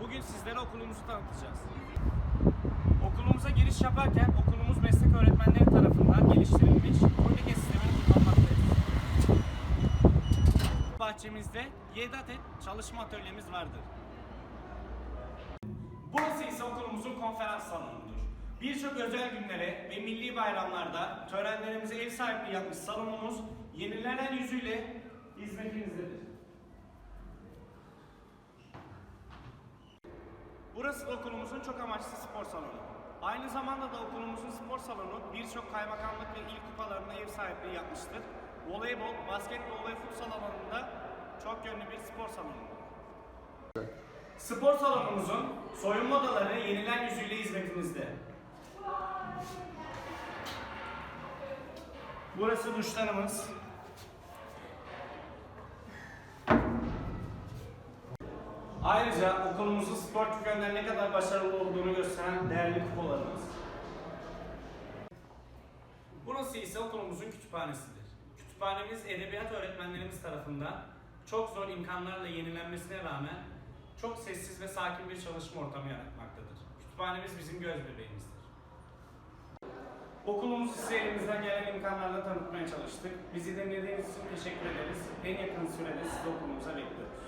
Bugün sizlere okulumuzu tanıtacağız. Okulumuza giriş yaparken okulumuz meslek öğretmenleri tarafından geliştirilmiş turnike sistemini kullanmaktayız. Bahçemizde 7 adet çalışma atölyemiz vardır. Burası ise okulumuzun konferans salonudur. Birçok özel günlere ve milli bayramlarda törenlerimize ev sahipliği yapmış salonumuz yenilenen yüzüyle hizmetinizdedir. Burası okulumuzun çok amaçlı spor salonu. Aynı zamanda da okulumuzun spor salonu birçok kaymakamlık ve il kupalarına ev sahipliği yapmıştır. Voleybol, basketbol ve futsal alanında çok yönlü bir spor salonudur. Spor salonumuzun soyunma odaları yenilen yüzüyle hizmetinizde. Burası duşlarımız. Ayrıca okulumuzun sportif yönden ne kadar başarılı olduğunu gösteren değerli kupalarımız. Burası ise okulumuzun kütüphanesidir. Kütüphanemiz edebiyat öğretmenlerimiz tarafından çok zor imkanlarla yenilenmesine rağmen çok sessiz ve sakin bir çalışma ortamı yaratmaktadır. Kütüphanemiz bizim göz bebeğimizdir. Okulumuzu size elimizden gelen imkanlarla tanıtmaya çalıştık. Bizi dinlediğiniz için teşekkür ederiz. En yakın sürede sizi okulumuza bekliyoruz.